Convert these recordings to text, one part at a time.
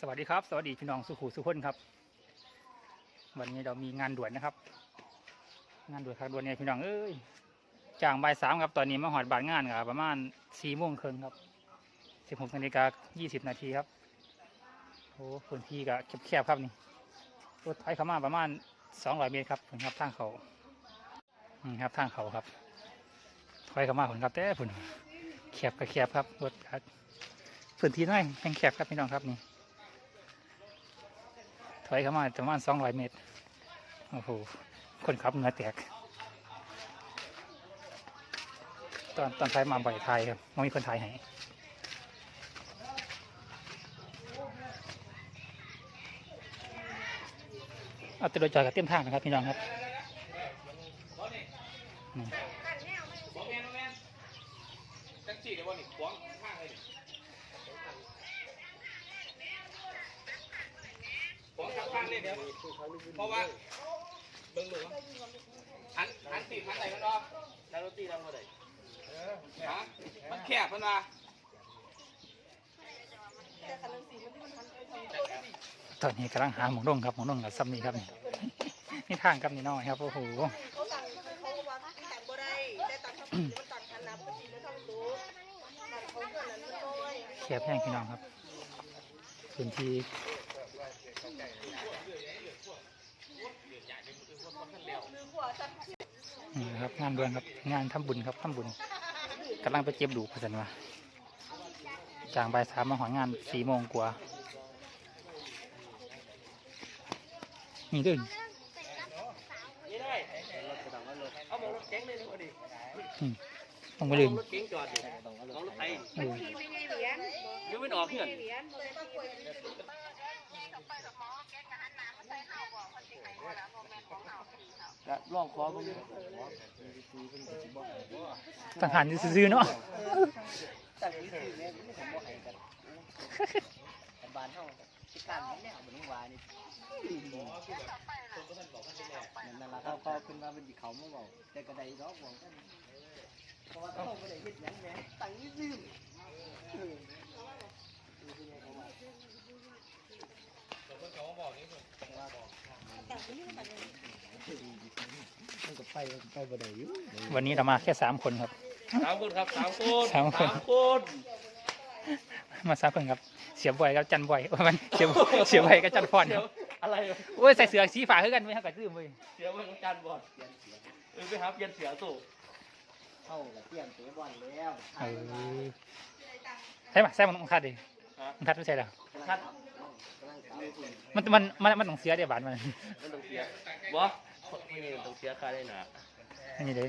สวัสดีครับ สวัสดีพี่น้องสุขุสุขคนครับ วันนี้เรามีงานด่วนนะครับ งานด่วนครับด่วนเนี่ยพี่น้องเอ้ยจ้างบ่ายสามครับตอนนี้มาหอดบานงานครับประมาณสี่โมงครึ่งครับสิบหกนาฬิกายี่สิบนาทีครับโอ้พื้นที่ก็แคบๆครับนี่รถไถเข้ามาประมาณสองร้อยเมตรครับผมครับทางเขาครับทางเขาครับถอยเข้ามาผมครับแต่ผุนแคบก็แคบครับรถครับพื้นที่น้อยแห่งแคบครับพี่น้องครับนี่ ถอยเข้ามาประมาณสองร้อยเมตร โอ้โห คนขับเหงื่อแตก ตอนตอนไทยมาบ่อยไทยครับไม่มีคนไทยให้เอาแตัวโดยจอยกับเต็มทางนะครับ พี่น้องครับนี่ บ่แม่นบ่แม่นจังสี่เดี๋ยววันนี้ขวางข้างเลยนี่ขวางข้างๆ เลยเดี๋ยวเพราะว่าเบิ่งดูหันหันติดหันไหนกันเนาะแล้วรถตีทำอะไรฮะมันแคบมันมาตอนนี้กำลังหาหมองร่งครับหมองร่งกับซัมนี่ครับนี่นี่ทางครับนี่น้อยครับโอ้โหเขาสั่งเขาว่าตังบ่ได้ได้ตังค์เท่าไหร่มันตังค์พันนับก็จริงแล้วเท่าตัวตังค์เขาเท่านั้นมันน้อยแคบแห้งพี่น้องครับพื้นที่ นะครับ งานด่วนครับ งานทำบุญครับทำบุญกำลังไปเจ็บดูพันว่าจางใบสามมาหองานสี่โมงกว่านี่ด้วยนี่ได้เอาหมองรถเก๋งเลยนะพอดีต้องไปลืมรถเก๋งจอดอยู่มองรถไทยเออยังไม่ออกเพื่อน ลองคอมึงต่างหากซื้อๆเนาะตั้งนี้คือเนี่ยไม่ทำบ่ให้กันกันบ้านเฮาที่การนี้เนี่ยมันว่านี่นั่นล่ะครับพอขึ้นมาเป็นเขามาบอกแต่กระไดดอกบอกกันเพราะว่าเขาบ่ได้เฮ็ดหยังแหมตั้งนี้ซื่อ มันก็ไปไปบ่ได้อยู่วันนี้เรามาแค่สามคนครับ สามคนครับสามคนสามคน คนมาสามคนครับ เสียบ่อยกับจันบ่อยโอ้ยมันเสียเสียบ่อยกับจันพรครับอะไรโอ้ยใส่เสื้อสีฟ้าคือกันไม่ให้กับซื้อมือเสียไว้ของจานบอดเปลี่ยนเสียงเออไปหาเปลี่ยนเสียตู้เฮาก็เตรียมเตะบอลแล้วเออใช่ปะใช่มันต้องคัดดิฮะมันคัดไม่ใช่เหรอคัดกำลังสาวคุณมันมันมันมันต้องเสียเดี๋ยวบาทมันมันต้องเสียบ่ ไม่นี่ต้องเสียค่าได้หนานี่เลย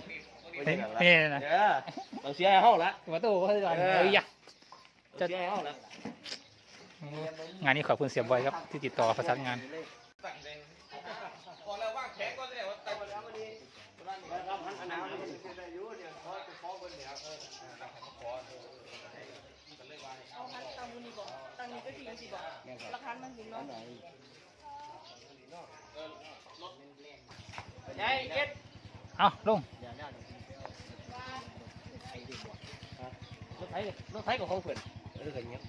ไม่นี่ใช่แบบละนี่นะเออต้องเสียให้เฮาละประตูเขาจะเอ้ยยะต้องเสียให้เฮาละงานนี้ขอบคุณเสียบอยครับ ที่ติดต่อประสานงานพอแล้วว่างแขกก็ได้ว่าแต่วันนี้วันนี้รับพันอันนั้นมันจะได้อยู่เนี่ยขอขอเพิ่นเนี่ยเออขอเอาคันตังค์นี่บอกตังค์นี่ก็ดีสิบอกราคามันถึงเนาะ ยาย เอ็ดเอาลงเดี๋ยวเนี่ยไอ้ดิบ่รถไถรถไถของของเพิ่นเออก็เงียบ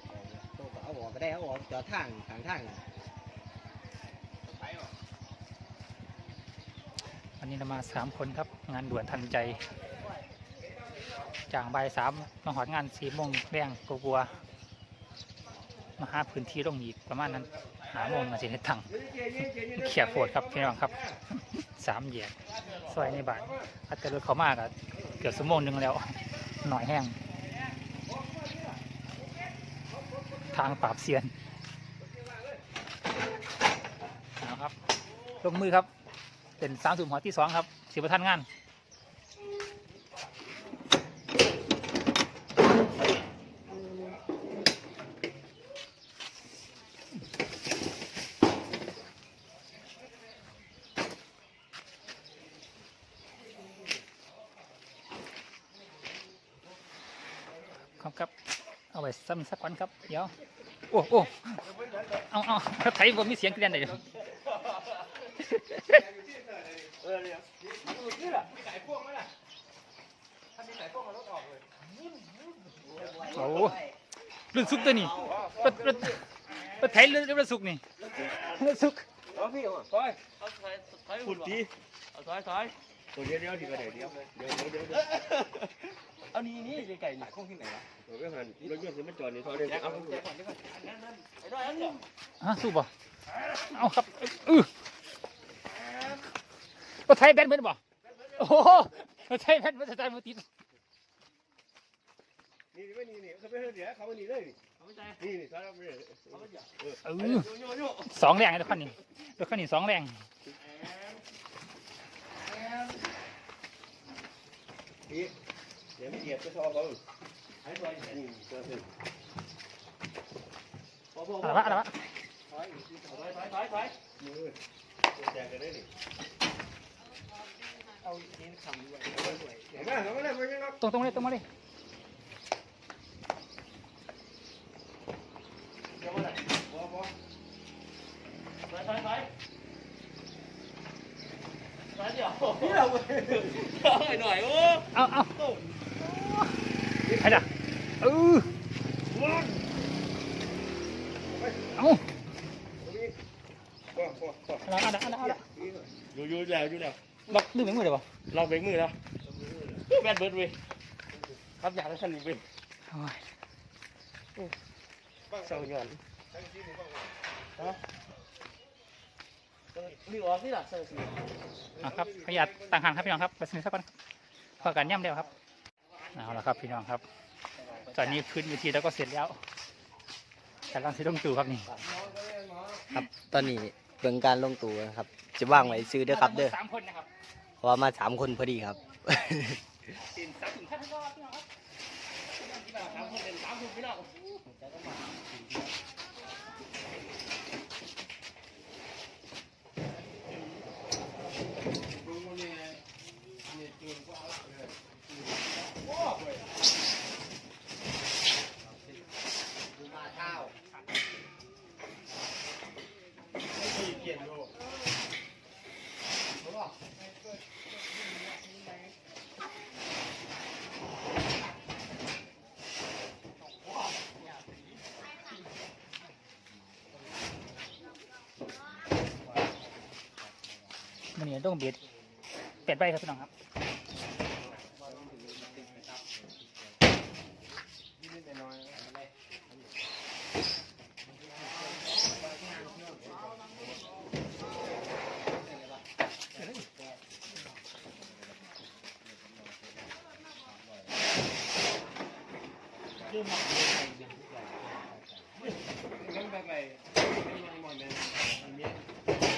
โตก็เอาออกก็ได้เอาออกจอดทางทางทางวันนี้เรามาสามคนครับ งานด่วนทันใจ จากบ่ายสามมาหอดงานสี่โมงแรงกลัวๆมาหาพื้นที่ลงอีกประมาณนั้นหาโมงมาสิให้ตังเขียบโผดครับพี่น้องครับ สามเหยียดซอยในบ้านถ้าเกิดรถเขามากอะเกือบชั่วโมงหนึ่งแล้ว หน่อยแห้ง ทางปราบเซียนนะครับลงมือครับ เป็นสามสุ่มหัวที่สองครับสิบประทันงาน ครับครับเอาไปซ้ำสักวันครับเดี๋ยวโอ้โอ้เอาเอาถ้าไถบ่มีเสียงเกลียนได้เดี๋ยวเออเนี่ยนี่แหละมีสายพ่วงไหมล่ะถ้ามีสายพ่วงเอารถออกเลยโอ้รุ่นซุปตัวนี้รถรถรถไถเรือเรือสุกนี่เรือสุกเอาพี่เอาถอยเอาถอยถอยขุดทีเอาถอยถอย ตัวเดียวเดียวทีก็ได้เดียวเดี๋ยวเดี๋ยวเดี๋ยวเอานี่นี่ไก่นี่คงที่ไหนวะเดี๋ยวไม่หันรถยนต์สิมันจอดนี่ถอยเลยเอาเดี๋ยวก่อนเดี๋ยวก่อนอันนั้นนั่นไอ้ด้อยอันเดียวฮะสู้บ่เอาครับเออรถไถแบนเบิดบ่โอ้โหรถไถแบนเบิดรถไถมือติดนี่ไม่นี่นี่เขาไม่ให้เดี๋ยวเขาไม่นี่เลยเอาไปใจนี่นี่ถอยเอาไปเลยเอาไปอย่าเอเอออโยโย่สองแรงไอ้รถคันนี้รถคันนี้สองแรง พี่เดี๋ยวไม่เหยียบจะทอเขาไอ้ตัวนี่ตัวนึงพอพอพอะอไรวะอะไรวะถอยถอยถอยถอยถอยมือแจกกันได้ดิเอาเน้นคำด้วยเห็นไหมเขาไม่ได้ไม่ยังรับตรงตรงเลยตรงมาเลยเดี๋ยวมาเลยพอพอถอยถอยถอยถอยเดี๋ยวพี่เราไปถอยหน่อยโอ้เอาเอาใครด่ะเออเอาพอพอพออะไรอะไรอะไรอะไรอยู่อยู่แล้วอยู่แล้วล็อกดึงถึงมือเลย วะเราเบรกมือแล้วแบดเบิร์ดเว้ยครับอยากได้คันนี้เว้ยโอ้ยเศร้าหย่อนนี่ออกนี่ล่ะเซอร์ซีเอาครับขยันต่างหากครับพี่น้องครับไปซื้อสักก่อนพอกันย่ำเดียวครับเอาละครับพี่น้องครับ ตอนนี้พื้นเวทีแล้วก็เสร็จแล้วกำลังสิลงตู่ครับนี่ครับ ตอนนี้เบิ่งการลงตัวนะครับ จะว่างไว้ซื้อเด้อครับเด้อสามคนนะครับเพราะว่ามาสามคนพอดีครับสินสามถึงขั้นรอบพี่น้องครับสามคนเป็นสามคนพี่น้อง มันนี่ต้องเบียดเปลี่ยนไปครับพี่น้องครับบ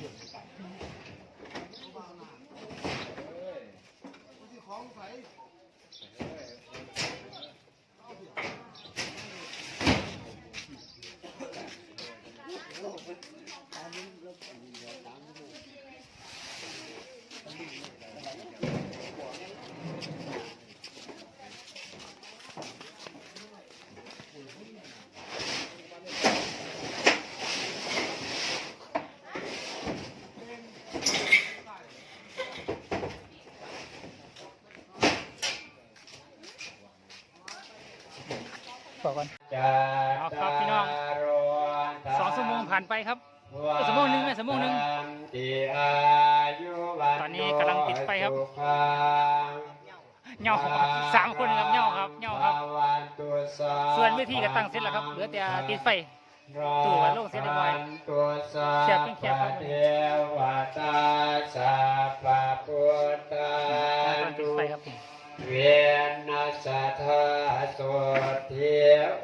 อกก่อน เอาครับพี่น้องสองชั่วโมง ผ่านไปครับชั่วโมงหนึ่งไหมชั่วโมงหนึ่งตอนนี้กำลังติดไฟครับเหงาสามคนครับเหงาครับเหงาครับ ส่วนเวทีก็ตั้งเสร็จแล้วครับเหลือแต่ติดไฟตู้ไว้โล่งเสียเรียบร้อยเสียบเป็นแคบครับเทวตาสัพพะพุทธากำลังติดไฟครับเวียนนาสัทธาสุเท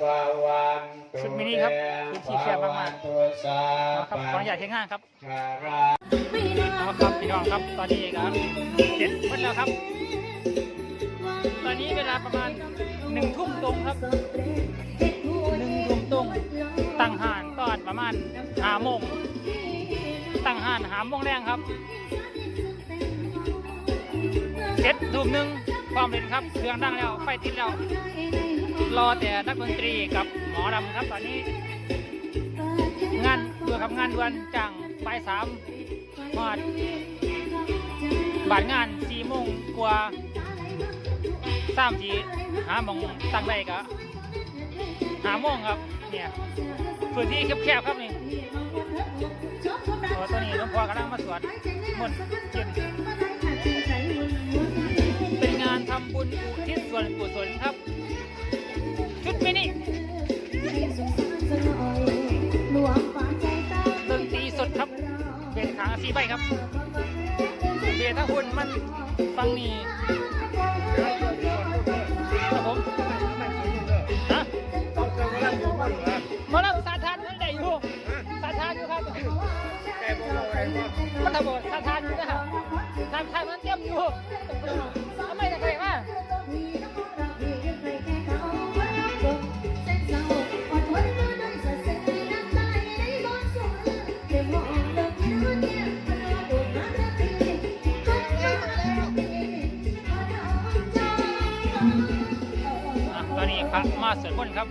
ววันตุชุด มินิครับพื้นที่แคบมากๆตุสาเอาครับขออนุญาตเทงานครับคาราเอาครับพี่น้องครับตอนนี้ครับเสร็จหมดแล้วครับ ตอนนี้เวลาประมาณหนึ่งทุ่มตรงครับหนึ่งทุ่มตรงตั้งห่านตอนประมาณห้าโมงตั้งห่านหาโมงแรงครับเสร็จทุ่มหนึ่งความเร็นครับเครื่องดังแล้วไฟติดแล้ว รอแต่นักดนตรีกับหมอลำครับตอนนี้ งานด่วนครับงานด่วนจังบ่ายสามหอดบาดงานสี่โมงกว่าสามทีหาหมองตั้งได้ก็หาโมงครับเนี่ยพื้นที่แคบๆครับนี่ตัวตัวนี้หลวงพ่อกำลังมาสวดมนต์เย็นเป็นงานทำบุญอุทิศส่วนกุศลครับ ชุดมินิดนตรีสดครับเบสขาสีใบครับ เบียถ้าคุณมันฟังนี่ ระมาสวดมนต์ครับ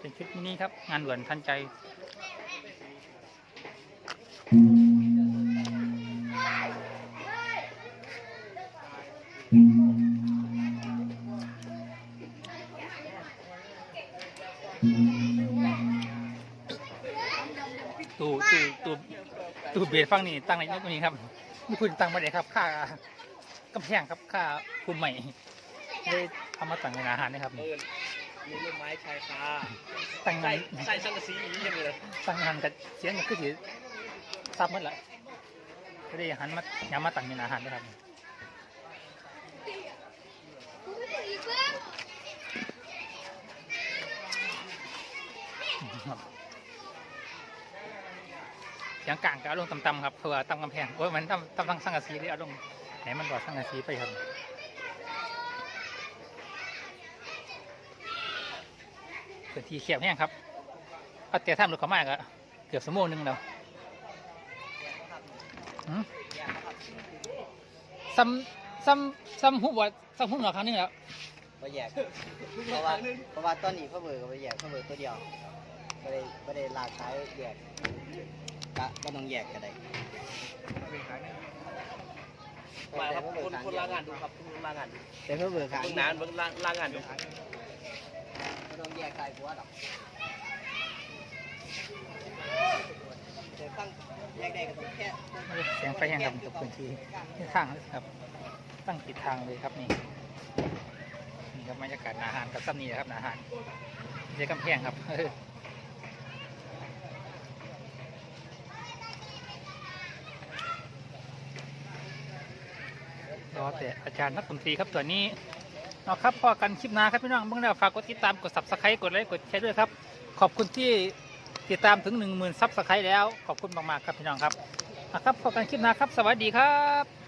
เป็นชุดมินิครับ งานด่วนทันใจ บียดฟังนี่ตั้งในนี้ตรงนี้ครับนี่คุณตั้งมาเลยครับ ค่ากำแพงครับค่าคุมใหม่เลยทำมาตั้งในอาหารนะครับเอิญมีต้นไม้ชายคาตั้งงาใส่นใส่สังกะสีอย่างนี้ยังไงเลยตั้งงานกับเสียงก็คือสิซับหมดละก็ได้หันมาย้ำมาตั้งในอาหารนะครับเสียงกลางก็เอาลงต่ำๆครับเพื่อตั้งกำแพงโอ้ยมันตั้งตั้งตั้งสังกะสีเลยเอาลงไหนมันบอกสังกะสีไปครับพื้นที่แคบแห้งครับเอาแต่ถ้ารถเขามากอะเกือบสมโมงหนึงแล้วซ้ำซ้ำซ้ำหุบว่าซ้ำหุบหน่อครั้งหนึงแล้วไปแยกเพราะว่าเพราะว่าตอนนี้เขาเบิกก็ไปแยกเขาเบิกตัวเดียวไม่ได้ไม่ได้ลากท้ายแยก ก็ก็ต้องแยกกันได้มาครับคนคนลางานดูครับคนลางานดูแต่เขาเบิกขางเบิ่งนานเบิ่งลางลางานดูก็ต้องแยกสายหัวดอกแต่ตั้งแยกได้ก็ต้องแค่เสียงไฟแห้งครับกับพื้นที่ที่ทางเลยครับ ตั้งติดทางเลยครับนี่นี่ครับบรรยากาศอาหารกับซ้ำนี่นะครับอาหารเรียกกำแพงครับ เออ รอแต่อาจารย์นักดนตรีครับตัวนี้เนาครับพอกันคลิปหน้าครับพี่น้องเมื่อแล้วฝากกดติดตามกด subscribe กดไลค์กดแชร์ด้วยครับขอบคุณที่ติดตามถึง 1 0,000ซับสไครต์แล้วขอบคุณมากๆครับพี่น้องครับนะครับพอกันคลิปหน้าครับ สวัสดีครับ